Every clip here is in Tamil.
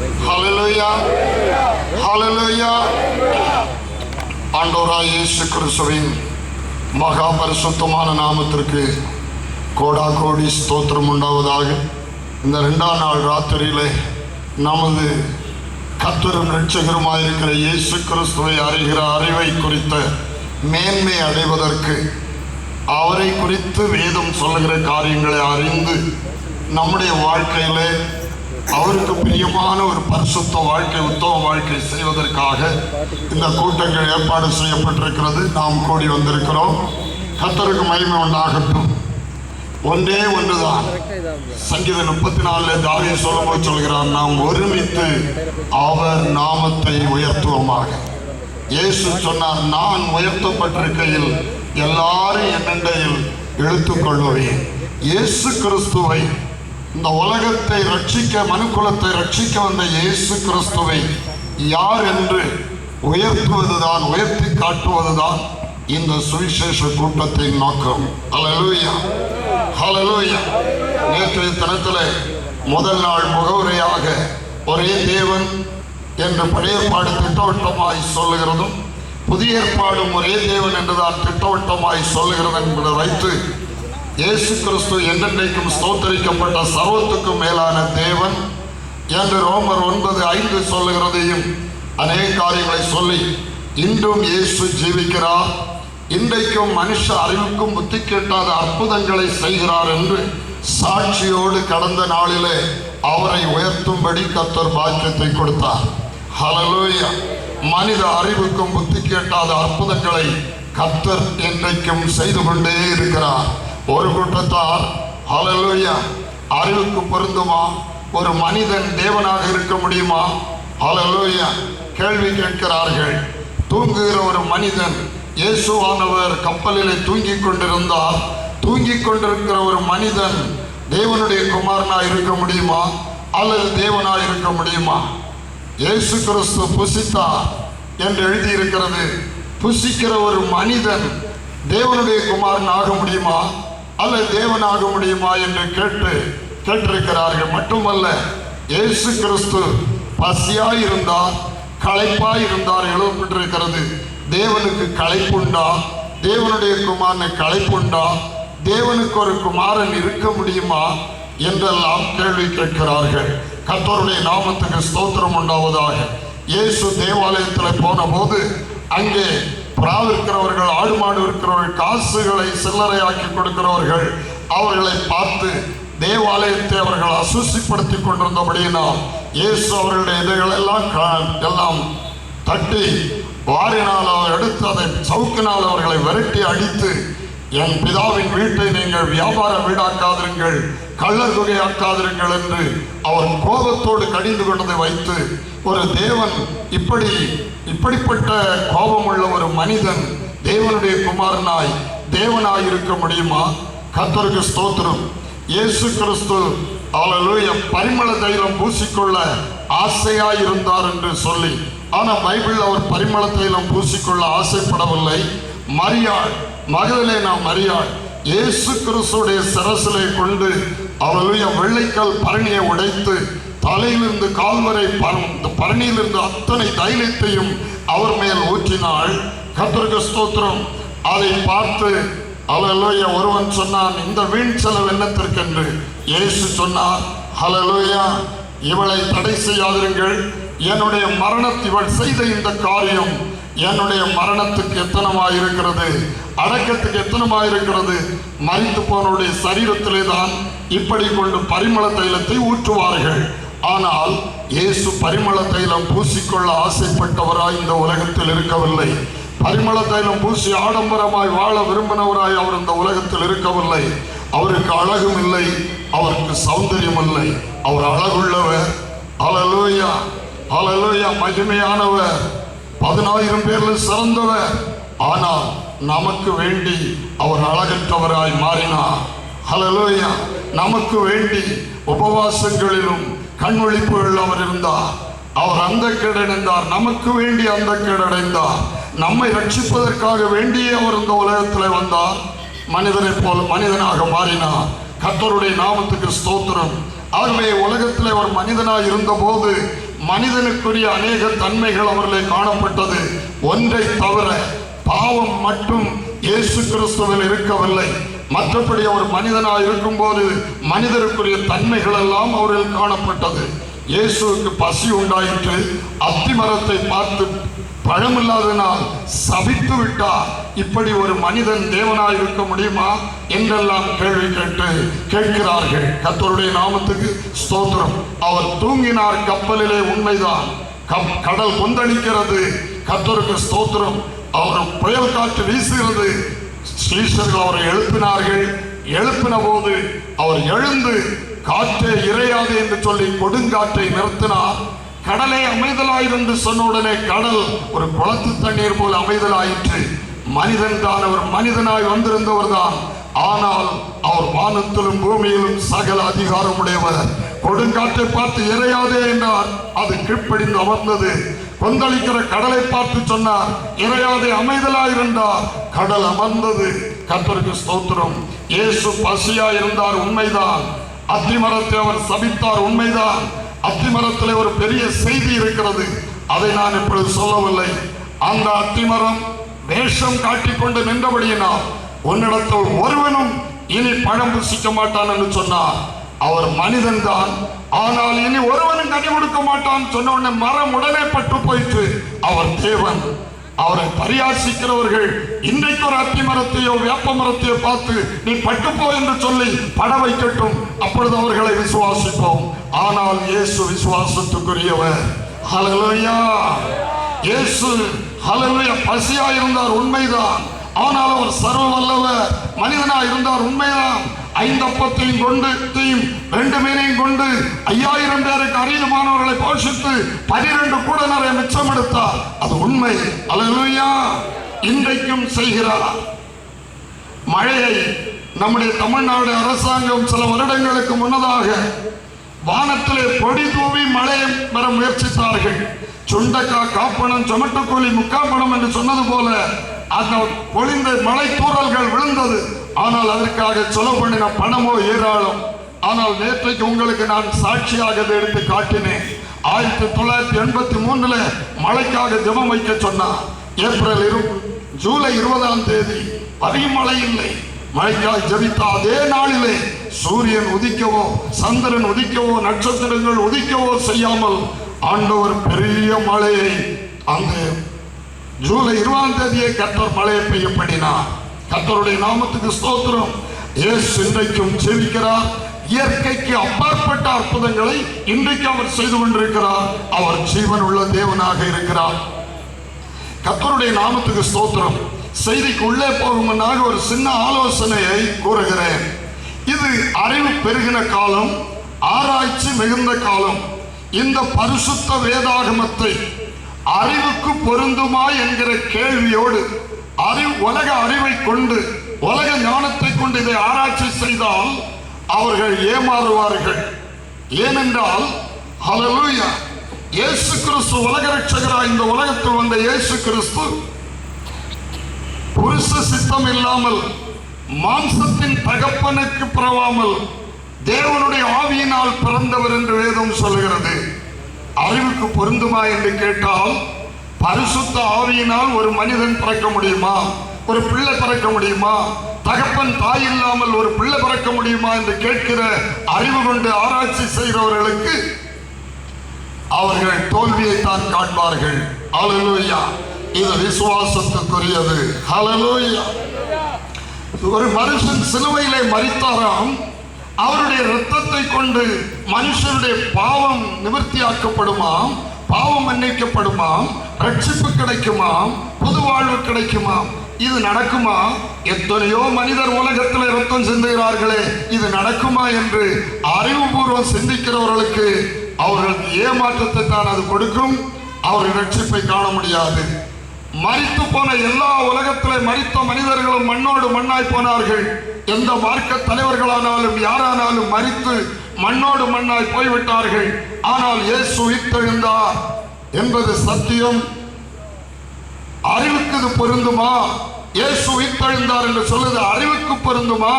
ஹalleluya ஹalleluya ஆண்டோரா இயேசு கிறிஸ்துவின் மகா பரிசுத்தமான நாமத்திற்கு கோடா கோடி ஸ்தோத்திரம் உண்டாவதாக. இந்த ரெண்டாம் நாள் ராத்திரியிலே நமது கத்தரும் ரட்சகருமாயிருக்கிற இயேசு கிறிஸ்துவை அறிகிற அறிவை குறித்த மேன்மை அடைவதற்கு அவரை குறித்து வேதம் சொல்லுகிற காரியங்களை அறிந்து நம்முடைய வாழ்க்கையிலே அவருக்கு பிரியமான ஒரு பரிசுத்த வாழ்க்கை உத்தம வாழ்க்கை செய்வதற்காக இந்த கூட்டங்கள் ஏற்பாடு செய்யப்பட்டிருக்கிறது. நாம் கூடி வந்திருக்கிறோம். கத்தருக்கு மகிமை உண்டாகட்டும். ஒன்றே ஒன்றுதான். சங்கீதம் முப்பத்தி நாலு தாவிய சொல்லும்போது சொல்கிறார் நாம் ஒருமித்து அவர் நாமத்தை உயர்த்துவோமாக. இயேசு சொன்னார் நான் உயர்த்தப்பட்டிருக்கையில் எல்லாரும் என்னண்டையில் எடுத்துக்கொள்வேன் இயேசு கிறிஸ்துவை இந்த உலகத்தை ரட்சிக்க மனுக்குலத்தை ரட்சிக்க வந்த இயேசு கிறிஸ்துவை யார் என்று உயர்த்துவதுதான் உயர்த்தி காட்டுவதுதான் இந்த சுவிசேஷ கூட்டத்தின் நோக்கம். ஹalleluya ஹalleluya நேற்றைய தினத்தில் முதல் நாள் முகவுரையாக ஒரே தேவன் என்று பழைய ஏற்பாடு திட்டவட்டமாய் சொல்லுகிறதும் புதிய ஏற்பாடும் ஒரே தேவன் என்றுதான் திட்டவட்டமாய் சொல்லுகிறது என்பதை வைத்து இயேசு கிறிஸ்து என்றென்றைக்கும் ஸ்தோத்தரிக்கப்பட்ட சர்வத்துக்கும் மேலான தேவன் என்று ரோமர் ஒன்பது ஐந்து சொல்லுகிறதையும் அநேக காரியங்களை சொல்லி இன்றும் இயேசு ஜீவிக்கிறார். இன்றைக்கும் மனுஷ அறிவுக்கும் புத்தி கேட்டாத அற்புதங்களை செய்கிறார் என்று சாட்சியோடு கடந்த நாளிலே அவரை உயர்த்தும்படி கத்தர் பாக்கியத்தை கொடுத்தார். ஹலலோயா மனித அறிவுக்கும் புத்தி கேட்டாத அற்புதங்களை கத்தர் என்றைக்கும் செய்து கொண்டே இருக்கிறார். ஒரு கூட்டத்தார் ஹalleluya அறிவுக்கு பொருந்துமா? ஒரு மனிதன் தேவனாக இருக்க முடியுமா? ஹalleluya கேள்வி கேட்கிறார்கள். தூங்குகிற ஒரு மனிதன் இயேசுவானவர் கப்பலிலே தூங்கிக் கொண்டிருந்தார். தூங்கிக் கொண்டிருக்கிற ஒரு மனிதன் தேவனுடைய குமாரனாக இருக்க முடியுமா? அல்லது தேவனாக இருக்க முடியுமா? இயேசு கிறிஸ்து புசித்தா என்று எழுதியிருக்கிறது. புசிக்கிற ஒரு மனிதன் தேவனுடைய குமாரன் ஆக முடியுமா? அல்லது தேவனாக முடியுமா என்று கேட்டு கேட்டிருக்கிறார்கள். மட்டுமல்ல இயேசு கிறிஸ்து பசியாய் இருந்தார் களைப்பாய் இருந்தார் எழுதப்பட்டிருக்கிறது. தேவனுக்கு களைப்புண்டா? தேவனுடைய குமாரனை களைப்புண்டா? தேவனுக்கு ஒரு குமாரன் இருக்க முடியுமா? என்றெல்லாம் கேள்வி கேட்கிறார்கள். கர்த்தருடைய நாமத்துக்கு ஸ்தோத்திரம் உண்டாவதாக. இயேசு தேவாலயத்தில் போன போது அங்கே பிராவு இருக்கிறவர்கள் ஆடு மாடு இருக்கிறவர்கள் காசுகளை சில்லறையாக்கி கொடுக்கிறவர்கள் அவர்களை பார்த்து தேவாலயத்தை அவர்கள் அசுசிப்படுத்தி கொண்டிருந்தபடியினால் இயேசு அவர்களுடைய இதைகளெல்லாம் எல்லாம் தட்டி வாரினால் அவர் எடுத்து அதை சவுக்கினால் அவர்களை விரட்டி அடித்து என் பிதாவின் வீட்டை நீங்கள் வியாபார வீடாக்காதிருங்கள் கள்ளர் தொகையாக்காதிருங்கள் என்று அவர் கோபத்தோடு கடிந்து கொண்டதை வைத்து ஒரு தேவன் இப்படி இப்படிப்பட்ட கோபமுள்ள ஒரு மனிதன் தேவனுடைய குமாரனாய் தேவனாய் இருக்க முடியுமா? கத்தருக்கு ஸ்தோத்திரம். இயேசு கிறிஸ்து அவளுடைய பரிமள தைலம் பூசிக்கொள்ள ஆசையாய் இருந்தார் என்று சொல்லி ஆனால் பைபிள் அவர் பரிமள தைலம் பூசிக்கொள்ள ஆசைப்படவில்லை. மரியாள் மகதலேனா மரியாள் இயேசு கிறிஸ்துடைய சரசிலே கொண்டு அவளுடைய வெள்ளைக்கல் பரணியை உடைத்து தலையிலிருந்து கால் வரை இந்த பரணியிலிருந்து அத்தனை தைலத்தையும் அவர் மேல் ஊற்றினாள். கர்த்தருக்கு ஸ்தோத்திரம். அதை பார்த்து ஹalleluya ஒருவன் சொன்னான் இந்த வீண் செலவு என்னத்திற்கென்று? இயேசு சொன்னார் ஹalleluya இவளை தடை செய்யாதிருங்கள். என்னுடைய மரணத்தை இவள் செய்த இந்த காரியம் என்னுடைய மரணத்துக்கு எத்தனமாய் இருக்கிறது அடக்கத்துக்கு எத்தனமாய் இருக்கிறது மறித்து போனவருடைய சரீரத்திலே தான் இப்படி கொண்டு பரிமள தைலத்தை ஊற்றுவார்கள். ஆனால் இயேசு பரிமள தைலம் பூசிக்கொள்ள ஆசைப்பட்டவராய் இந்த உலகத்தில் இருக்கவில்லை. பரிமள தைலம் பூசி ஆடம்பரமாய் வாழ விரும்பினவராய் அவர் இந்த உலகத்தில் இருக்கவில்லை. அவருக்கு அழகும் இல்லை அவருக்கு சௌந்தரியம் இல்லை. அவர் அழகுள்ளவர். அலலோயா அலலோயா மகிமையானவர். பதினாயிரம் பேர்ல சிறந்தவர். ஆனால் நமக்கு வேண்டி அவர் அழகற்றவராய் மாறினார். அலலோயா நமக்கு வேண்டி உபவாசங்களிலும் கண்விழிப்புகள் உள்ளவர் இருந்தார் அவர் அந்த கேடடைந்தார் நமக்கு வேண்டி அந்த கேடடைந்தார் நம்மை ரட்சிப்பதற்காக வேண்டியே அவர் இந்த உலகத்தில் வந்தார். மனிதனைப் போல மனிதனாக மாறினார். கத்தருடைய நாமத்துக்கு ஸ்தோத்திரம். ஆகவே உலகத்தில் ஒரு மனிதனாக இருந்தபோது மனிதனுக்குரிய அநேக தன்மைகள் அவர்களை காணப்பட்டது. ஒன்றை தவிர பாவம் மட்டும் இயேசு கிறிஸ்துவில் இருக்கவில்லை. மற்றபடி அவர் இருக்கும் இருக்கும்போது மனிதருக்குரிய தன்மைகள் எல்லாம் அவரில் காணப்பட்டது. இயேசுவுக்கு பசி உண்டாயிற்று. அத்திமரத்தை பார்த்து பழமில்லாதனால் சபித்து விட்டார். இப்படி ஒரு மனிதன் தேவனாய் இருக்க முடியுமா என்றெல்லாம் கேள்வி கேட்டு கேட்கிறார்கள். கத்தருடைய நாமத்துக்கு ஸ்தோத்திரம். அவர் தூங்கினார் கப்பலிலே உண்மைதான். கடல் கொந்தளிக்கிறது. கத்தருக்கு ஸ்தோத்திரம். அவர் புயல் காற்று வீசுகிறது. ஸ்ரீஷர்கள் அவரை எழுப்பினார்கள். எழுப்பின போது அவர் எழுந்து காற்றே இறையாது என்று சொல்லி கொடுங்காற்றை நிறுத்தினார். கடலே அமைதலாயிருந்து சொன்ன உடனே கடல் ஒரு குளத்து தண்ணீர் போல் அமைதலாயிற்று. மனிதன் தான் அவர் மனிதனாய் வந்திருந்தவர் தான் ஆனால் அவர் வானத்திலும் பூமியிலும் சகல அதிகாரம் உடையவர் கொடுங்காற்றை பார்த்து இறையாதே என்றார். அது கீழ்ப்படிந்து அமர்ந்தது. கொந்தளிக்கிற கடலை பார்த்து சொன்னார். இறையாதை அமைதலாயிருந்தார். கடல் அமர்ந்தது. கத்தருக்கு ஸ்தோத்திரம். இயேசு பசியா இருந்தார் உண்மைதான். அத்திமரத்தை அவர் சபித்தார் உண்மைதான். அத்திமரத்தில் ஒரு பெரிய செய்தி இருக்கிறது. அதை நான் இப்பொழுது சொல்லவில்லை. அந்த அத்திமரம் வேஷம் காட்டிக்கொண்டு நின்றபடியினால் உன்னிடத்தில் ஒருவனும் இனி பழம் புசிக்க மாட்டான் என்று சொன்னார். அவர் மனிதன் தான் ஆனால் இனி ஒருவனும் கனி கொடுக்க மாட்டான். சொன்ன உடனே மரம் உடனே பட்டு போயிற்று. அவர் தேவன். அவரை பரியாசிக்கிறவர்கள் இன்றைக்கு ஒரு அத்தி மரத்தையோ வேப்ப மரத்தையோ பார்த்து நீ பட்டுப்போ என்று சொல்லி பட வைக்கட்டும் அப்பொழுது அவர்களை விசுவாசிப்போம். ஆனால் இயேசு விசுவாசத்துக்குரியவர். ஹalleluya. இயேசு ஹalleluya. பசியா இருந்தார் உண்மைதான். ஆனால் அவர் சர்வ வல்லவர். மனிதனா இருந்தார் உண்மைதான். ஐந்தப்பத்தையும் கொண்டு தீயும் ரெண்டு மீனையும் கொண்டு ஐயாயிரம் பேருக்கு அறியமானவர்களை போஷித்து பனிரெண்டு கூடனரை மிச்சம் எடுத்தார். அது உண்மை. அல்லேலூயா. இன்றைக்கும் செய்கிறார். மழையை நம்முடைய தமிழ்நாடு அரசாங்கம் சில வருடங்களுக்கு முன்னதாக வானத்திலே பொடி தூவி மழையை பெற முயற்சித்தார்கள். சுண்டக்கா காப்பணம் சொமட்டுக்கோழி முக்காப்பணம் என்று சொன்னது போல அந்த பொழிந்த மலை தூரல்கள் விழுந்தது. ஆனால் அதற்காக செலவு பண்ணின பணமோ ஏராளம். ஆனால் நேற்றைக்கு உங்களுக்கு நான் சாட்சியாக எடுத்து காட்டினேன். ஆயிரத்தி தொள்ளாயிரத்தி எண்பத்தி மூணுல மழைக்காக ஜெபம் வைக்க சொன்னான் ஏப்ரல் இரு ஜூலை இருபதாம் தேதி அதிக மழை இல்லை. மழைக்காய் ஜபித்த அதே நாளிலே சூரியன் உதிக்கவோ சந்திரன் உதிக்கவோ நட்சத்திரங்கள் உதிக்கவோ செய்யாமல் ஆண்டவர் பெரிய மழையை அந்த ஜூலை இருபதாம் தேதியே கற்ற மழையை பெய்யப்படினார். கத்தருடைய நாமத்துக்கு ஸ்தோத்திரம். இயேசு இன்றைக்கும் ஜெபிக்கிறார். இயற்கைக்கு அப்பாற்பட்ட அற்புதங்களை இன்றைக்கு அவர் செய்து கொண்டிருக்கிறார். அவர் ஜீவன் உள்ள தேவனாக இருக்கிறார். கர்த்தருடைய நாமத்துக்கு ஸ்தோத்திரம். செய்திக்கு உள்ளே போகும் ஒரு சின்ன ஆலோசனையை கூறுகிறேன். இது அறிவு பெருகின காலம் ஆராய்ச்சி மிகுந்த காலம். இந்த பரிசுத்த வேதாகமத்தை அறிவுக்கு பொருந்துமா என்கிற கேள்வியோடு அறிவு உலக அறிவை கொண்டு உலக ஞானத்தை கொண்டு இதை ஆராய்ச்சி செய்தால் அவர்கள் ஏமாறுவார்கள். ஏனென்றால் ஹலலூயா இயேசு கிறிஸ்து உலக ரட்சகராக இந்த உலகத்தில் வந்த இயேசு கிறிஸ்து புருஷ சித்தம் இல்லாமல் மாம்சத்தின் தகப்பனுக்கு பிறவாமல் தேவனுடைய ஆவியினால் பிறந்தவர் என்று வேதம் சொல்கிறது அறிவுக்கு பொருந்துமா என்று கேட்டால் பரிசுத்த ஆவியினால் ஒரு மனிதன் பிறக்க முடியுமா? ஒரு பிள்ளை பிறக்க முடியுமா? தகப்பன் தாய் இல்லாமல் ஒரு பிள்ளை பிறக்க முடியுமா என்று கேட்கிற அறிவு கொண்டு ஆராய்ச்சி செய்கிறவர்களுக்கு அவர்கள் தோல்வியை தான் காண்பார்கள். அலலூயா இது விசுவாசத்துக்குரியது. அலலூயா ஒரு மனுஷன் சிலுவையிலே மறித்தாராம் அவருடைய இரத்தத்தை கொண்டு மனுஷனுடைய பாவம் நிவர்த்தியாக்கப்படுமாம் பாவம் மன்னிக்கப்படுமாம் ரட்சிப்பு கிடைக்குமாம் புது வாழ்வு கிடைக்குமாம் இது நடக்குமா? எத்தனையோ மனிதர் உலகத்தில் ரத்தம் சிந்துகிறார்களே இது நடக்குமா என்று அறிவுபூர்வம் சிந்திக்கிறவர்களுக்கு அவர்களுக்கு ஏமாற்றத்தை தான் அது கொடுக்கும். அவர்கள் ரட்சிப்பை காண முடியாது. மறித்து போன எல்லா உலகத்திலே மறித்த மனிதர்களும் மண்ணோடு மண்ணாய் போனார்கள். எந்த மார்க்க தலைவர்களானாலும் யாரானாலும் மறித்து மண்ணோடு மண்ணாய் போய்விட்டார்கள். ஆனால் இயேசு உயிர்த்தெழுந்தார். என்பது சத்தியம். அறிவுக்கு இது பொருந்துமா? இயேசு உயிர்த்தெழுந்தார் என்று சொல்லுது அறிவுக்கு பொருந்துமா?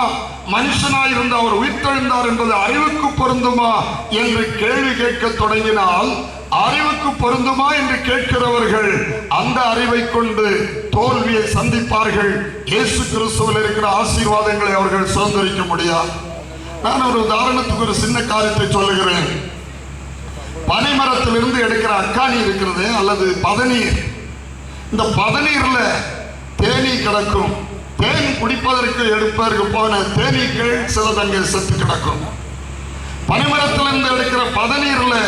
மனுஷனாய் இருந்த அவர் உயிர்த்தெழுந்தார் என்பது அறிவுக்கு பொருந்துமா? என்று கேள்வி கேட்க தொடங்கினால் அறிவுக்கு பொருந்துமா என்று கேட்கிறவர்கள் அந்த அறிவை கொண்டு தோல்வியை சந்திப்பார்கள். இயேசு கிறிஸ்துவில் இருக்கிற ஆசீர்வாதங்களை அவர்கள் சுதந்திரிக்க முடியாது நான் ஒரு உதாரணத்துக்கு ஒரு சின்ன காரியத்தை சொல்லுகிறேன். பனைமரத்திலிருந்து எடுக்கிற அக்காணி இருக்கிறது அல்லது பதநீர். இந்த பதநீரில் தேனீ கிடக்கும். தேன் குடிப்பதற்கு எடுப்பதற்கு போன தேனீக்கள் சிலதங்கே செத்து கிடக்கும். பனைமரத்திலிருந்து எடுக்கிற பதநீரில்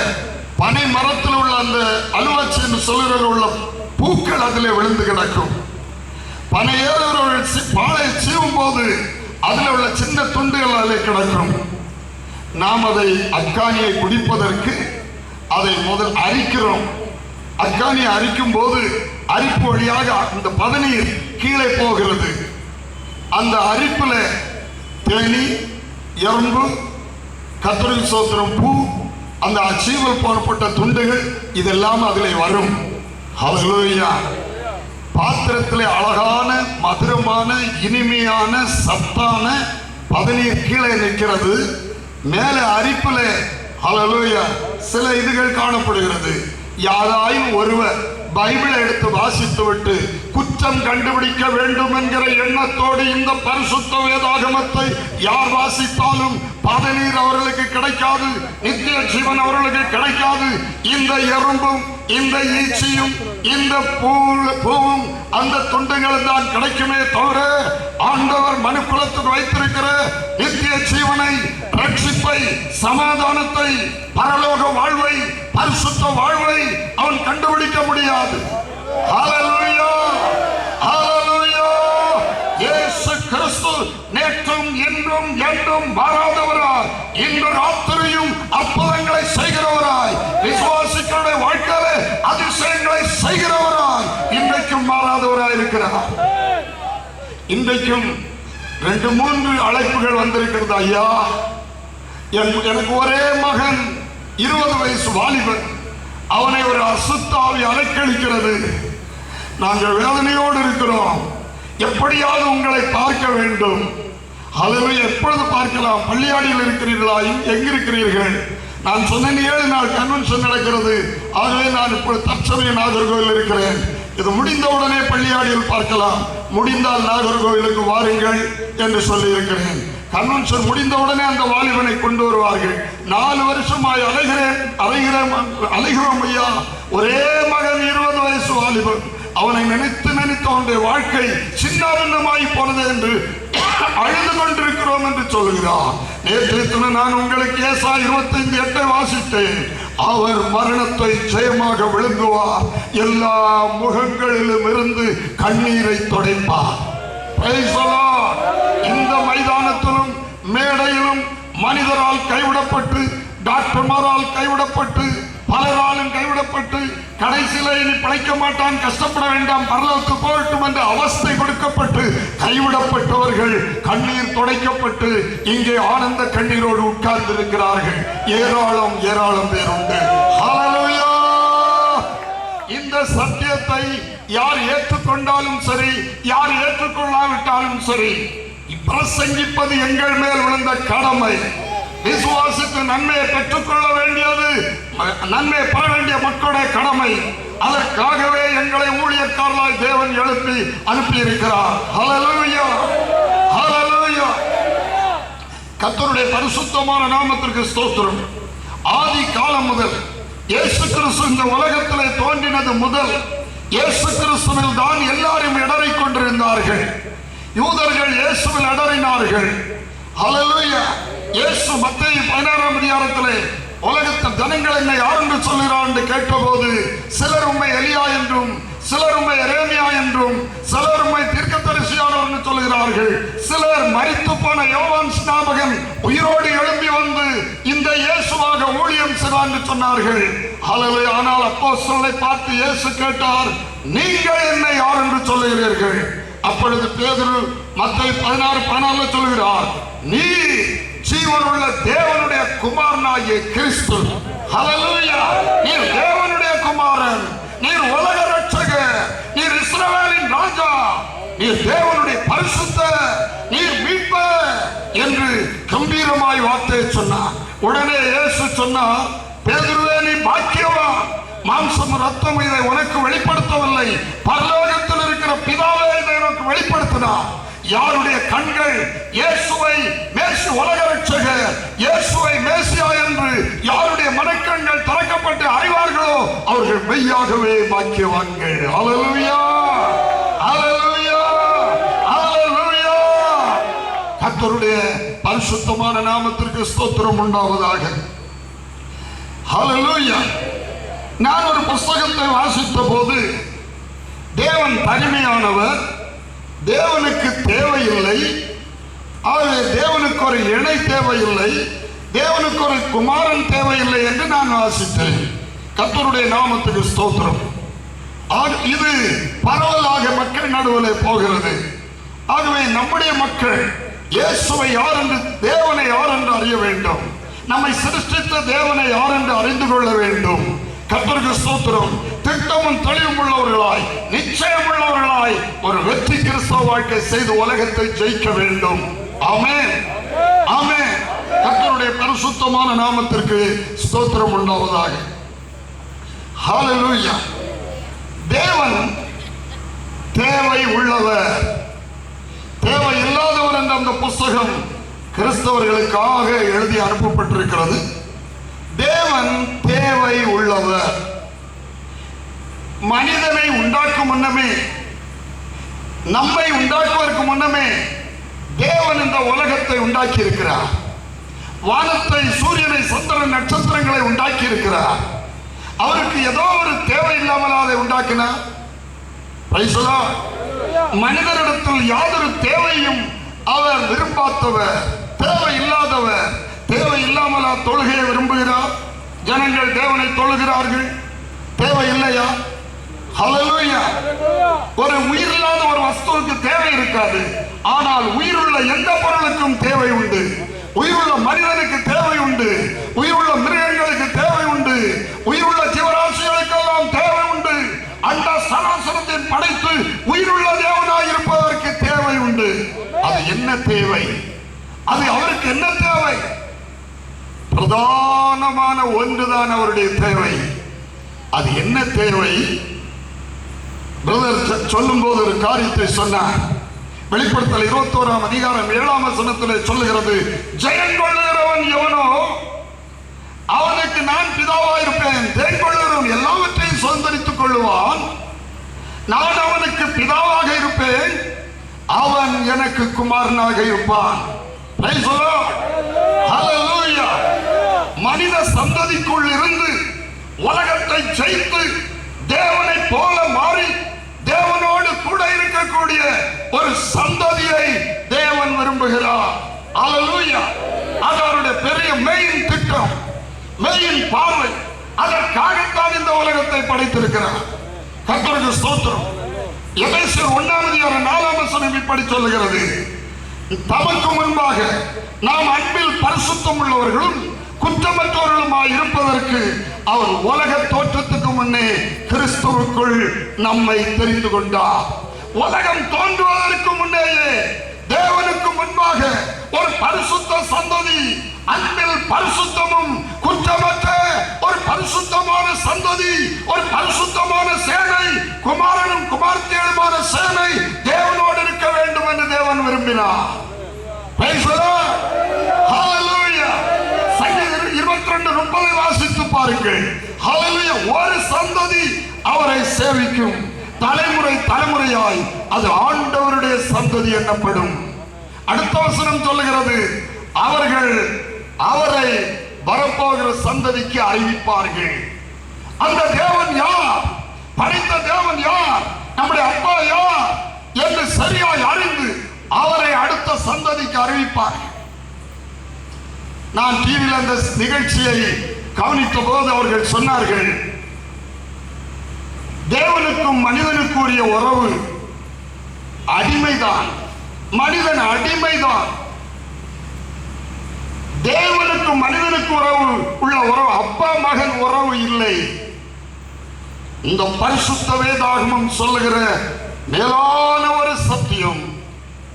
பனை மரத்தில் உள்ள அந்த அலுவச்சின் சொல்லுறதுல உள்ள பூக்கள் அதில் விழுந்து கிடக்கும். பனை ஏறுகிறவர்கள் பாலை சீவும் போது அதில் உள்ள சின்ன துண்டுகள் அதில் கிடக்கும். நாம் அதை அக்கானியை குடிப்பதற்கு அதை முதல் அரிக்கிறோம். அக்கானியை அரிக்கும் போது அரிப்பு வழியாக அந்த பதநீர் கீழே போகிறது. அந்த அரிப்பில் தேனி எறும்பு கத்திரி சோத்திரம் பூ அந்த அச்சீவல் போடப்பட்ட துண்டுகள் இதெல்லாம் அதில் வரும். ஹalleluya. பாத்திரத்தில் அழகான மதுரமான இனிமையான சத்தான பதநீர் கீழே நிற்கிறது. மேலே அரிப்பில் ஹalleluya சில இதுகள் காணப்படுகிறது. யாராயும் ஒருவர் பைபிளை எடுத்து வாசித்து விட்டு குற்றம் கண்டுபிடிக்க வேண்டும் என்கிற எண்ணத்தோடு இந்த பரிசுத்த வேதாகமத்தை யார் வாசித்தாலும் பதநீர் அவர்களுக்கு கிடைக்காது நித்திய ஜீவன் அவர்களுக்கு கிடைக்காது. இந்த எறும்பும் இந்த ஈச்சியும் இந்த பூ பூவும் அந்த துண்டுகள் தான் கிடைக்குமே தவிர ஆண்டவர் மனுக்குலத்துக்கு வைத்திருக்கிற நித்திய ஜீவனை ரட்சிப்பை சமாதானத்தை பரலோக வாழ்வை பரிசுத்த வாழ்வை அவன் கண்டுபிடிக்க முடியாது. ஹalleluya ஹalleluya இயேசு கிறிஸ்து நேற்றும் இன்றும் என்றும் மாறாதவராய். இன்று ராத்திரியும் அற்புதங்களை செய்கிறவராய். விசுவாசிகளுடைய வாழ்க்கையில அதிசயங்களை செய்கிறவராய். இன்றைக்கும் மாறாதவராய் இருக்கிறார். இன்றைக்கும் ரெண்டு மூன்று அழைப்புகள் வந்திருக்கிறது ஐயா. என் எனக்கு ஒரே மகன் இருபது வயசு வாலிபன். அவனை ஒரு அசுத்தாவி அலைக்கழிக்கிறது. நாங்கள் வேதனையோடு இருக்கிறோம். எப்படியாவது உங்களை பார்க்க வேண்டும். அளவை எப்பொழுது பார்க்கலாம்? பள்ளியாடியில் இருக்கிறீர்களா? எங்கிருக்கிறீர்கள்? இருக்கிறீர்கள் நான் சொன்னேன் ஏழு நாள் கன்வென்ஷன் நடக்கிறது. ஆகவே நான் இப்பொழுது தற்சமய நாகர்கோவில் இருக்கிறேன். இது முடிந்தவுடனே பள்ளியாடியில் பார்க்கலாம். முடிந்தால் நாகர்கோவிலுக்கு வாருங்கள் என்று சொல்லியிருக்கிறேன். கன்வென்ஷன் முடிந்தவுடனே அந்த வாலிபனை கொண்டு வருவார்கள். நாலு வருஷமாய் அலைகிறேன் அலைகிறேன் அலைகிறோம் ஐயா. ஒரே மகன் இருபது வயசு வாலிபன். அவனை நினைத்து நினைத்து அவனுடைய வாழ்க்கை சின்னாபின்னமாய் போனது என்று அழுது கொண்டிருக்கிறோம் என்று சொல்கிறார் நேற்று தினம் நான் உங்களுக்கு ஏசா இருபத்தைந்து எட்டை வாசித்தேன். அவர் மரணத்தை ஜெயமாக விழுங்குவார். எல்லா முகங்களிலும் இருந்து கண்ணீரை தொடைப்பார். இந்த மைதானத்திலும் மேடையிலும் மனிதரால் கைவிடப்பட்டு டாக்டர்மாரால் கைவிடப்பட்டு பலராலும் கைவிடப்பட்டு கடைசியில இனி பிழைக்க மாட்டான் கஷ்டப்பட வேண்டாம் பரலோக்கு போகட்டும் என்ற அவஸ்தை கொடுக்கப்பட்டு கைவிடப்பட்டவர்கள் கண்ணீர் துடைக்கப்பட்டு இங்கே ஆனந்த கண்ணீரோடு உட்கார்ந்து இருக்கிறார்கள் ஏராளம் ஏராளம் பேர் உண்டு. இந்த சத்தியத்தை யார் ஏற்றுக்கொண்டாலும் சரி யார் ஏற்றுக்கொள்ளாவிட்டாலும் சரி பிரசங்கிப்பது எங்கள் மேல் விழுந்த கடமை. விசுவாசித்து நன்மையை பெற்றுக்கொள்ள வேண்டியது நன்மை நன்மையை பெற வேண்டிய மக்களுடைய கடமை. அதற்காகவே எங்களை ஊழியக்காரலாய் தேவன் எழுப்பி அனுப்பியிருக்கிறார். ஹalleluya ஹalleluya கர்த்தருடைய பரிசுத்தமான நாமத்திற்கு ஸ்தோத்திரம். ஆதி காலம் முதல் இயேசு கிறிஸ்து இந்த உலகத்திலே தோன்றினது முதல் இயேசு கிறிஸ்துவில் தான் எல்லாரும் இடறி கொண்டிருந்தார்கள். யூதர்கள் இயேசுவில் இடறினார்கள். ஹalleluya இயேசு மத்தேயு பதினாறாம் அதிகாரத்திலே உலகத்தில் ஜனங்கள் என்னை யார் என்று சொல்கிறார் என்று கேட்டபோது சிலர் உண்மை எலியா என்றும் சிலர் உண்மை எரேமியா என்றும் சிலர் உண்மை தீர்க்கதரிசியானவர் என்று சொல்கிறார்கள் சிலர் மறித்து போன யோவான் ஸ்நாபகன் உயிரோடு எழும்பி வந்து இந்த இயேசுவாக ஊழியம் செய்வார் என்று சொன்னார்கள். அளவு ஆனால் அப்போ பார்த்து இயேசு கேட்டார் நீங்கள் என்னை யார் என்று சொல்லுகிறீர்கள்? அப்பொழுது பேதுரு மத்திய பதினாறு பதினாலு சொல்கிறார் நீ ஜீவனுள்ள தேவனுடைய குமாரனாகிய கிறிஸ்து. ஹலலூயா நீர் தேவனுடைய குமாரன் நீர் உலக ரட்சகர் நீர் இஸ்ரவேலின் ராஜா. நீர் தேவனுடைய பரிசுத்த நீர் மீட்ப என்று கம்பீரமாய் வார்த்தையை சொன்னார். உடனே இயேசு சொன்னார் பேதுருவே நீ பாக்கியவான். மாம்சம் ரத்தம் இதை உனக்கு வெளிப்படுத்தவில்லை. பரலோகத்தில் இருக்கிற பிதாவை இதை உனக்கு வெளிப்படுத்தினார். யாருடைய கண்கள் இயேசுவை இயேசு உலக ரட்சகர் இயேசுவை மேசியா என்று யாருடைய மனக்கண்கள் திறக்கப்பட்டு அறிவார்களோ அவர்கள் மெய்யாகவே பாக்கியவான்கள். அலலுயா அல்லேலூயா அல்லேலூயா பரிசுத்தமான நாமத்திற்கு ஸ்தோத்திரம் உண்டாவதாக. ஹalleluya நான் ஒரு புஸ்தகத்தை வாசித்த போது தேவன் தனிமையானவர் தேவனுக்கு தேவையில்லை ஆகவே தேவனுக்கு ஒரு இணை தேவையில்லை தேவனுக்கு ஒரு குமாரன் தேவையில்லை என்று நான் வாசித்தேன் கத்தருடைய நாமத்துக்கு ஸ்தோத்திரம். இது பரவலாக மக்கள் நடுவில் போகிறது. ஆகவே நம்முடைய மக்கள் இயேசுவை யார் என்று தேவனை யார் என்று அறிய வேண்டும்? நம்மை சிருஷ்டித்த தேவனை யார் என்று அறிந்து கொள்ள வேண்டும்? கத்தருக்கு சூத்திரம் திட்டமும் தெளிவும் உள்ளவர்களாய் நிச்சயம் உள்ளவர்களாய் ஒரு வெற்றி கிறிஸ்தவ வாழ்க்கை செய்து உலகத்தை ஜெயிக்க வேண்டும். ஆமென். ஆமென். கர்த்தருடைய பரிசுத்தமான நாமத்திற்கு ஸ்தோத்திரம் உண்டாவதாக. ஹalleluya தேவன் தேவை உள்ளவர். தேவை இல்லாதவர் என்ற அந்த புஸ்தகம் கிறிஸ்தவர்களுக்காக எழுதி அனுப்பப்பட்டிருக்கிறது. தேவன் தேவை உள்ளவர். மனிதனை உண்டாக்கும் முன்னமே நம்மை உண்டாக்குவதற்கு முன்னமே தேவன் இந்த உலகத்தை உண்டாக்கி இருக்கிறார் வானத்தை சூரியனை சந்திர நட்சத்திரங்களை உண்டாக்கி இருக்கிறார் அவருக்கு ஏதோ ஒரு தேவை இல்லாமல் அதை உண்டாக்கினார். மனிதரிடத்தில் யாதொரு தேவையும் அவர் விரும்பாதவர் தேவை இல்லாதவர். தேவை இல்லாமல் தொழுகையை விரும்புகிறார். ஜனங்கள் தேவனை தொழுகிறார்கள். தேவை இல்லையா? ஒரு உயிரில்லாத ஒரு வஸ்துவுக்கு தேவை இருக்காது. ஆனால் உயிருள்ள எந்த பொருளுக்கும் தேவை உண்டு. உயிருள்ள மனிதனுக்கு தேவை உண்டு. உயிருள்ள மிருகங்களுக்கு தேவை உண்டு. உயிருள்ள ஜீவராசிகளுக்கெல்லாம் தேவை உண்டு. அந்த சராசரத்தை படைத்து உயிருள்ள தேவனாய் இருப்பதற்கு தேவை உண்டு. அது என்ன தேவை? அது அவருக்கு என்ன தேவை? பிரதானமான ஒன்றுதான் அவருடைய தேவை. அது என்ன தேவை? பிரதர் சொல்லும் போது ஒரு காரியத்தை சொன்னார். வெளிப்படுத்தல் இருபத்தோராம் அதிகாரம் ஏழாம் வசனத்திலே சொல்லுகிறது. ஜெயம் கொள்ளுகிறவன் எவனோ அவனுக்கு நான் பிதாவாயிருப்பேன். ஜெயம் கொள்ளுகிறவன் எல்லாவற்றையும் சுதந்திரித்துக் கொள்ளுவான். நான் அவனுக்கு பிதாவாக இருப்பேன். அவன் எனக்கு குமாரனாக இருப்பான். Praise மனித சந்ததிக்குள் இருந்து உலகத்தை ஜெயித்து தேவனை போல மாறி தேவனோடு கூட இருக்கக்கூடிய ஒரு சந்ததியை தேவன் விரும்புகிறார். Hallelujah. அது அவருடைய பெரிய மெயின் திட்டம் மெயின் பார்வை. அதற்காகத்தான் இந்த உலகத்தை படைத்திருக்கிறார். கர்த்தருக்கு ஸ்தோத்திரம். எபேசியர் ஒன்னாம் அதிகாரம் நாலாம் வசனம் இப்படி சொல்லுகிறது. தமக்கு முன்பாக நாம் அன்பில் பரிசுத்தம் உள்ளவர்களும் குற்றமற்றவர்களுமாய் இருப்பதற்கு அவர் உலக தோற்றத்துக்கு முன்னே கிறிஸ்துவுக்குள் நம்மை தெரிந்து கொண்டார். உலகம் தோன்றுவதற்கு முன்னேயே தேவனுக்கு முன்பாக ஒரு பரிசுத்த சந்ததி அன்பில் பரிசுத்தமும் குற்றமற்ற ஒரு பரிசுத்தமான சந்ததி ஒரு பரிசுத்தமான சேனை குமாரனும் குமார்த்தியனுமான சேனை தேவனோடு இருக்க வேண்டும் என்று தேவன் விரும்பினார். பாருங்கள் ஒரு சந்ததி அவரை சேவிக்கும். தலைமுறை தலைமுறையாய் அது ஆண்டவருடைய சந்ததி எண்ணப்படும் அடுத்த வசனம் சொல்லுகிறது அவர்கள் அவரை வரப்போகிற சந்ததிக்கு அறிவிப்பார்கள். அந்த தேவன் யார்? படைத்த தேவன் யார்? நம்முடைய அப்பா யார்? என்று சரியாய் அறிந்து அவரை அடுத்த சந்ததிக்கு அறிவிப்பார் நான் டிவியில் அந்த நிகழ்ச்சியை கவனித்த போது அவர்கள் சொன்னார்கள் தேவனுக்கும் மனிதனுக்குரிய உரிய உறவு அடிமைதான் மனிதன் அடிமைதான். தேவனுக்கும் மனிதனுக்கு உறவு உள்ள உறவு அப்பா மகன் உறவு இல்லை. இந்த பரிசுத்த வேதாகமம் சொல்லுகிற மேலான ஒரு சத்தியம்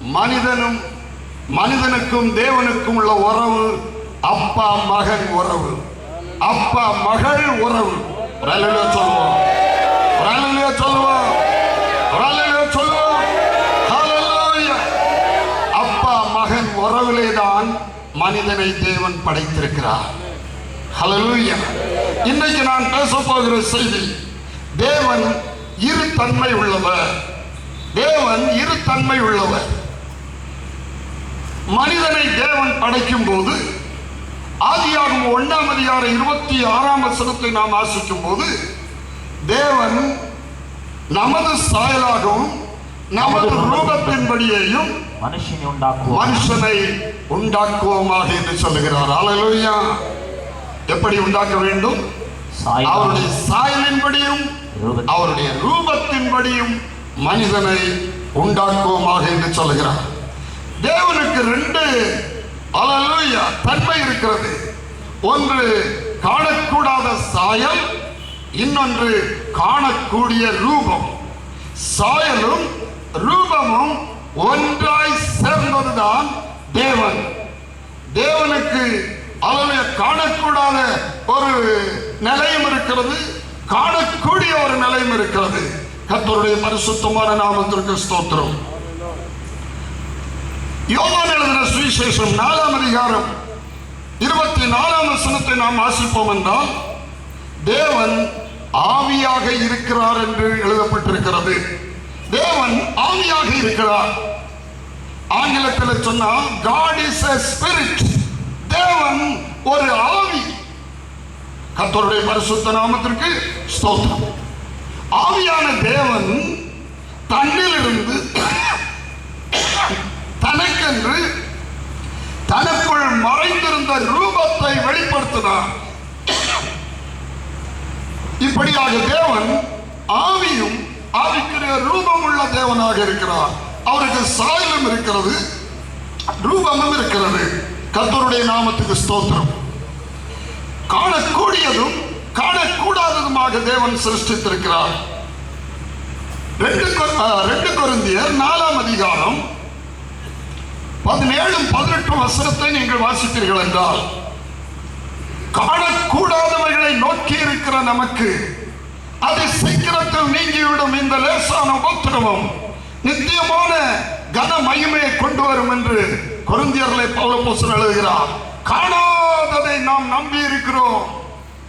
மனிதனும் மனிதனுக்கும் தேவனுக்கும் உள்ள உறவு அப்பா மகன் உறவு. அப்பா மகள் உறவு. சொல்லுவோம். சொல்லுவோம். சொல்லுவோம். அப்பா மகன் உறவிலே தான் மனிதனை தேவன் படைத்திருக்கிறார். ஹலலூயா இன்னைக்கு நான் பேச போகிற செய்தி தேவன் இரு தன்மை உள்ளவர். தேவன் இரு தன்மை உள்ளவர். மனிதனை தேவன் படைக்கும் போது ஆதியாகும் ஒன்றாம் அதிகார இருபத்தி ஆறாம் வசனத்தை நாம் வாசிக்கும் போது தேவன் நமது சாயலாகவும் நமது ரூபத்தின்படியேயும் மனுஷனை உண்டாக்குவோம். மனுஷனை உண்டாக்குவோமாக என்று சொல்லுகிறார். அல்லேலூயா எப்படி உண்டாக்க வேண்டும்? அவருடைய சாயலின்படியும் அவருடைய ரூபத்தின்படியும் மனிதனை உண்டாக்குவோமாக என்று சொல்லுகிறார். தேவனுக்கு ரெண்டு அல்லேலூயா தன்மை இருக்கிறது. ஒன்று காணக்கூடாத சாயல் இன்னொன்று காணக்கூடிய ரூபம். சாயலும் ரூபமும் ஒன்றாய் சேர்ந்ததுதான் தேவன். தேவனுக்கு அளவு காணக்கூடாத ஒரு நிலையும் இருக்கிறது காணக்கூடிய ஒரு நிலையும் இருக்கிறது. கத்தருடைய பரிசுத்தமான நாமத்திற்கு ஸ்தோத்திரம். யோகான் எழுதின சுவிசேஷம் நாலாம் அதிகாரம் இருபத்தி நாலாம் வசனத்தை நாம் வாசிப்போம் என்றால் தேவன் ஆவியாக இருக்கிறார் என்று எழுதப்பட்டிருக்கிறது. தேவன் ஆவியாக இருக்கிறார். ஆங்கிலத்தில் சொன்னால் காட் இஸ் a ஸ்பிரிட் தேவன் ஒரு ஆவி. கத்தருடைய பரிசுத்த நாமத்திற்கு ஸ்தோத்திரம். ஆவியான தேவன் தன்னிலிருந்து தனக்கென்று தனக்குள் மறைந்திருந்த ரூபத்தை வெளிப்படுத்தினார். இப்படியாக தேவன் ஆவியும் ஆவிக்குரிய ரூபம் உள்ள தேவனாக இருக்கிறார். அவருக்கு சாயலும் இருக்கிறது ரூபமும் இருக்கிறது. கத்தருடைய நாமத்துக்கு ஸ்தோத்திரம். காணக்கூடியதும் காணக்கூடாததுமாக தேவன் சிருஷ்டித்திருக்கிறார். ரெண்டு ரெண்டு குருந்தியர் நாலாம் அதிகாரம் பதினேழும் பதினெட்டும் வசனத்தை நீங்கள் வாசித்தீர்கள் என்றால் காணக்கூடாதவைகளை நோக்கி இருக்கிற நமக்கு அது சீக்கிரத்தில் நீங்கிவிடும் இந்த லேசான உபத்திரவம் நித்தியமான கன மகிமையை கொண்டு வரும் என்று கொருந்தியர்களை பௌலபோசன் எழுதுகிறார். காணாததை நாம் நம்பி இருக்கிறோம்.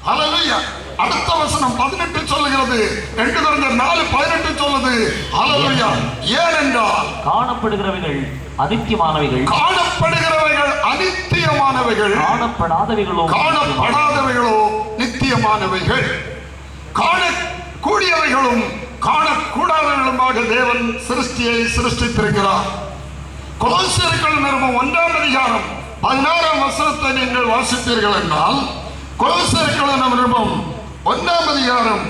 ஹalleluya. அடுத்த வசனம் பதினெட்டு சொல்லுகிறது. ரெண்டு குறைந்த நாலு பதினெட்டு சொல்லுது. ஹalleluya. ஏனென்றால் காணப்படுகிறவர்கள் அதித்தியமானவைகள் காணப்படுகிறவைகள் அனித்தியமானவைகள் காணப்படாதவைகளோ காணப்படாதவைகளோ நித்தியமானவைகள். காணக்கூடியவைகளும் காணக்கூடாதவைகளுமாக தேவன் சிருஷ்டியை சிருஷ்டித்திருக்கிறார். கொலோசியர்கள் நிறுவனம் ஒன்றாம் அதிகாரம் பதினாறாம் வசனத்தை நீங்கள் வாசித்தீர்கள் என்றால் கொலோசியர்கள் நிறுவனம் ஒன்றாம் அதிகாரம்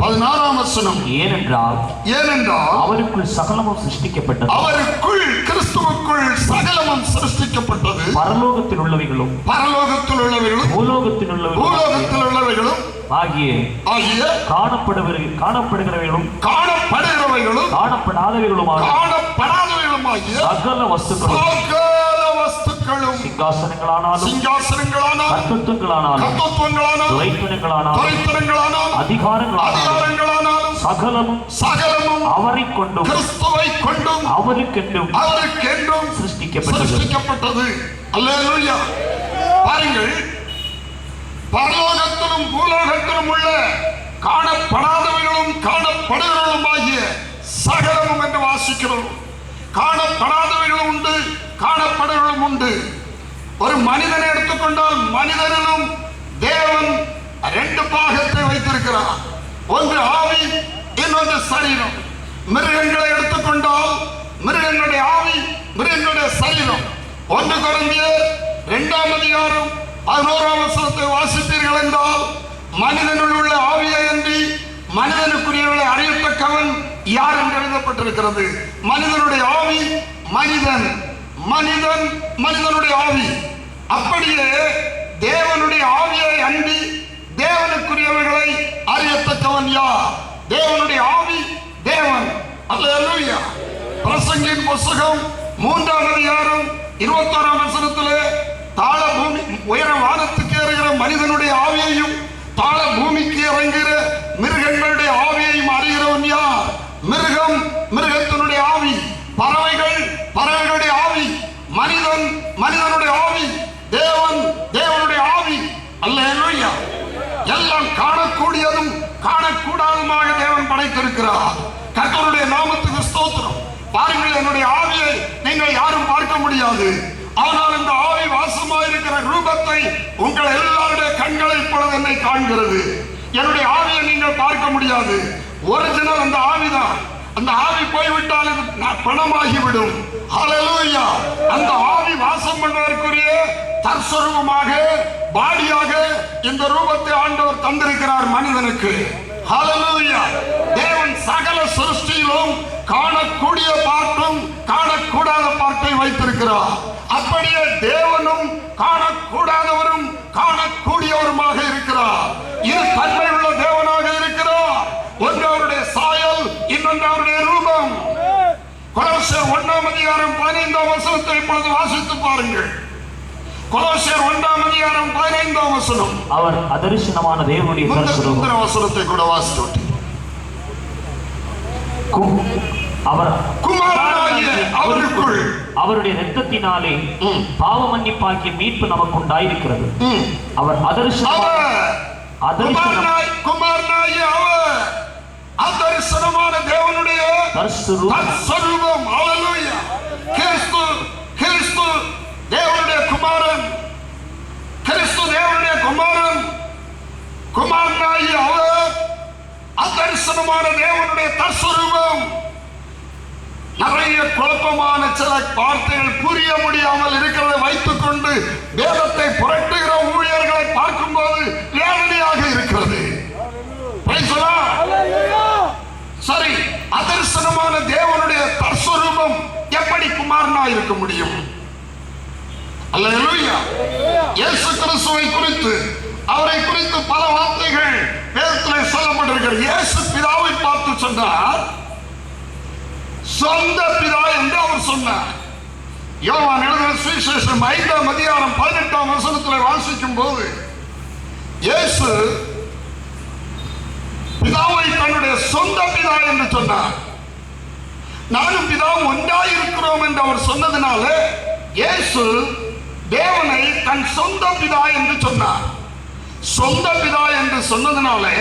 பதினாறாம் வசனம். ஏனென்றால் ஏனென்றால் அவருக்குள் சகலமும் சிருஷ்டிக்கப்பட்டது. அவருக்குள் கிறிஸ்துவுக்குள் சகலமும் சிருஷ்டிக்கப்பட்டது. பரலோகத்தில் உள்ளவைகளும் பரலோகத்தில் உள்ளவைகளும் பூலோகத்தில் உள்ளவைகளும் பூலோகத்தில் உள்ளவைகளும் ஆகிய ஆகிய காணப்படுகிற காணப்படுகிறவைகளும் காணப்படுகிறவைகளும் காணப்படாதவைகளுமாக காணப்படாதவைகளுமாகிய சகல வஸ்துக்களும். வஸ்துக்களும் சிங்காசனங்களானாலும் சிங்காசனங்களானாலும் கர்த்தத்துவங்களானாலும் கர்த்தத்துவங்களானாலும் துரைத்தனங்களானாலும் துரைத்தனங்களானாலும் அதிகாரங்களானாலும் சகலமும் சகலமும் அவரை கொண்டும் கிறிஸ்துவை கொண்டும் அவருக்கென்றும் அவருக்கென்றும் சிருஷ்டிக்கப்பட்டது. சிருஷ்டிக்கப்பட்டது. அல்லேலூயா. பாருங்கள் பரலோகத்திலும் பூலோகத்திலும் உள்ள காணப்படாதவைகளும் காணப்படுகிறவர்களும் ஆகிய சகலமும் என்று வாசிக்கிறோம். காணப்படாதவைகளும் உண்டு. காணப்படுகிறவர்களும் உண்டு. ஒரு மனிதனை எடுத்துக்கொண்டால் மனிதனிலும் தேவன் ரெண்டு பாகத்தை வைத்திருக்கிறார். ஒன்று ஆவி இன்னொன்று சரீரம். மிருகங்களை எடுத்துக்கொண்டால் மிருகங்களுடைய ஆவி மிருகங்களுடைய சரீரம். ஒன்று குறைந்தியர் இரண்டாம் அதிகாரம் பதினோராம் வசனத்தை வாசித்தீர்கள் என்றால் மனிதனுள் உள்ள ஆவியை அன்றி மனிதனுக்குரியவர்களை அறியத்தக்கவன் யார் என்று எழுதப்பட்டிருக்கிறது. மனிதனுடைய ஆவி மனிதன். மனிதன் மனிதனுடைய ஆவி. அப்படியே தேவனுடைய ஆவியை அன்பி தேவனுக்குரியவர்களை அறியத்தக்கவன் யார்? தேவனுடைய ஆவி தேவன். அல்லேலூயா. பிரசங்கின் புஸ்தகம் மூன்றாம் அதிகாரம் இருபத்தோராம் வசனத்திலே தாழ பூமி உயர வானத்துக்கு ஏறுகிற மனிதனுடைய ஆவியையும் தாழ பூமிக்கு இறங்குகிற மிருகங்களுடைய ஆவியையும் அறிகிறவன் யார் மிருகம் மிருகத்தினுடைய ஆவி பறவைகள் பறவைகளுடைய ஆவி மனிதன் மனிதனுடைய ஆவி தேவன் தேவனுடைய ஆவி அல்லேலூயா எல்லாம் காணக்கூடியதும் காணக்கூடாதுமாக தேவன் படைத்திருக்கிறார். கர்த்தருடைய நாமத்துக்கு ஸ்தோத்திரம். பாருங்கள் என்னுடைய ஆவியை நீங்கள் யாரும் பார்க்க முடியாது. ஆனால் இந்த ஆவி வாசமாயிருக்கிற ரூபத்தை உங்கள் எல்லாருடைய கண்களை இப்பொழுது என்னை காண்கிறது. என்னுடைய ஆவியை நீங்கள் பார்க்க முடியாது. ஒரிஜினல் அந்த ஆவிதான். அந்த ஆவி போய்விட்டால் இது பணமாகிவிடும். அந்த ஆவி வாசம் பண்ணுவதற்குரிய தற்சொருவமாக பாடியாக இந்த ரூபத்தை ஆண்டவர் தந்திருக்கிறார் மனிதனுக்கு. தேவன் சகல சிருஷ்டியிலும் காணக்கூடிய பாட்டும் காணக்கூடாத பாட்டை வைத்திருக்கிறார். அப்படியே தேவனும் காணக்கூடாதவரும் காணக்கூடியவருமாக இருக்கிறார். இது தன்மை உள்ள தேவனாக இருக்கிறார் ஒன்று அவருடைய சாயல் இன்னொன்று அவருடைய ரூபம் கொலோசியர் ஒன்றாம் அதிகாரம் பதினைந்தாம் வசனத்தை இப்பொழுது வாசித்து பாருங்கள் கொலோசியர் ஒன்றாம் அதிகாரம் பதினைந்தாம் வசனம் அவர் அதரிசனமான தேவனுடைய தரிசனம் வசனத்தை கூட வாசித்து. அவர் குமாரனாகிய அவருக்குள் அவருடைய இரத்தத்தினாலே. பாவ மன்னிப்பாக்கிய மீட்பு நமக்கு உண்டாயிருக்கிறது. அவர் அதரிசனம் குமாரனாய் குமாரனாகிய அவர் அதரிசனமான தேவனுடைய தற்சரூபம் ஹalleluya. கிறிஸ்து கிறிஸ்து தேவனுடைய குமாரன். கிறிஸ்து தேவனுடைய குமாரன். குமாரனாகி அவர் அதரிசனமான தேவனுடைய தற்சரூபம் நிறைய குழப்பமான சில வார்த்தைகள் புரிய முடியாமல் இருக்கிறதை வைத்துக் கொண்டு வேதத்தை புரட்டுகிற ஊழியர்களை பார்க்கும்போது வேதனையாக இருக்கிறது. சரி அதர்சனமான தேவனுடைய தற்ஸ்வரூபம் எப்படி குமாரனா இருக்க முடியும்? இயேசு கிறிஸ்துவை குறித்து அவரை குறித்து பல வார்த்தைகள் வேதத்திலே சொல்லப்பட்டிருக்கிறது. இயேசு பிதாவை பார்த்து சொன்னார் சொந்த பிதா என்று அவர் சொன்னார். யோவான் எழுதின சுவிசேஷம் ஐந்தாம் அதிகாரம் பதினெட்டாம் வசனத்தில் வாசிக்கும் போது இயேசு பிதாவை தன்னுடைய சொந்த பிதா என்று சொன்னார். நானும் பிதாவும் ஒன்றாய் இருக்கிறோம் என்று அவர் சொன்னதினால இயேசு தேவனை தன் சொந்த பிதா என்று சொன்னார். சொந்த பிதா என்று சொன்னதினாலே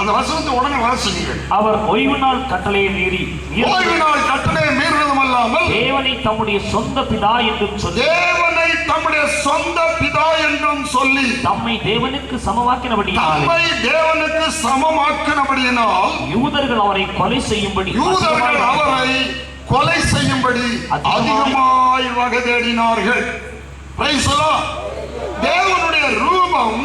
அந்த வசனத்தை உடனே வாசிங்கள் அவர் ஓய்வு நாள் கட்டளையை மீறி ஓய்வு நாள் கட்டளை மீறுவதும் அல்லாமல் தேவனை தம்முடைய சொந்த பிதா என்றும் சொல்லி தேவனை தம்முடைய சொந்த பிதா என்றும் சொல்லி தம்மை தேவனுக்கு சமமாக்கினபடியாலே தம்மை தேவனுக்கு சமமாக்கினபடியினால் யூதர்கள் அவரை கொலை செய்யும்படி யூதர்கள் அவரை கொலை செய்யும்படி அதிகமாய் வகை தேடினார்கள். தேவனுடைய ரூபம்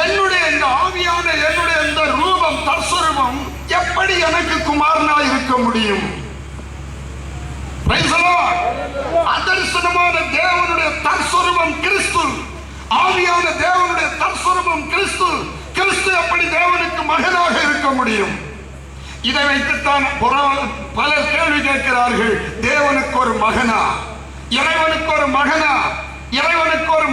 என்னுடைய இந்த ஆவியான என்னுடைய இந்த ரூபம் தற்சரூபம் எப்படி எனக்கு குமாரனா இருக்க முடியும். அதர்சனமான தேவனுடைய தற்சரூபம் கிறிஸ்து. ஆவியான தேவனுடைய தற்சரூபம் கிறிஸ்து. கிறிஸ்து எப்படி தேவனுக்கு மகனாக இருக்க முடியும்? இதை வைத்துத்தான் புற- பலர் கேள்வி கேட்கிறார்கள். தேவனுக்கு ஒரு மகனா? இறைவனுக்கு ஒரு மகனா? இறைவனுக்கு ஒரு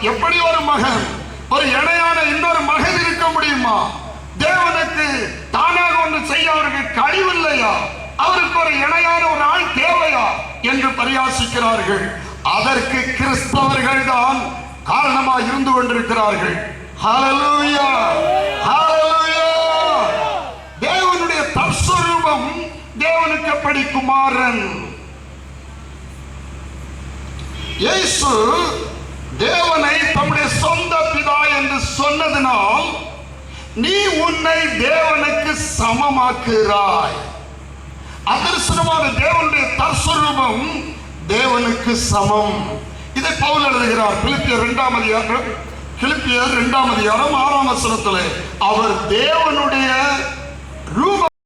எப்படி ஒரு மகன்? ஒரு இணையான இன்னொரு மகன் இருக்க முடியுமா? தேவனுக்கு தானாக ஒன்று செய்ய அவருக்கு கழிவில்லையா அவருக்கு ஒரு இணையான ஒரு ஆள் தேவையா என்று பரியாசிக்கிறார்கள். அதற்கு கிறிஸ்தவர்கள் தான் காரணமாக இருந்து கொண்டிருக்கிறார்கள். தேவனுடைய தற்ஸ்வரூபம் தேவனுக்கு எப்படி குமாரன் இயேசு தேவனை தம்முடைய சொந்த பிதா என்று சொன்னதினால் நீ உன்னை தேவனுக்கு சமமாக்குகிறாய். அதிர்சனமான தேவனுடைய தர்சரூபம் தேவனுக்கு சமம். இதை பவுல் எழுதுகிறார். பிலிப்பியர் இரண்டாம் அதிகாரம் பிலிப்பியர் இரண்டாம் அதிகாரம் ஆறாம் வசனத்தில் அவர் தேவனுடைய ரூபம்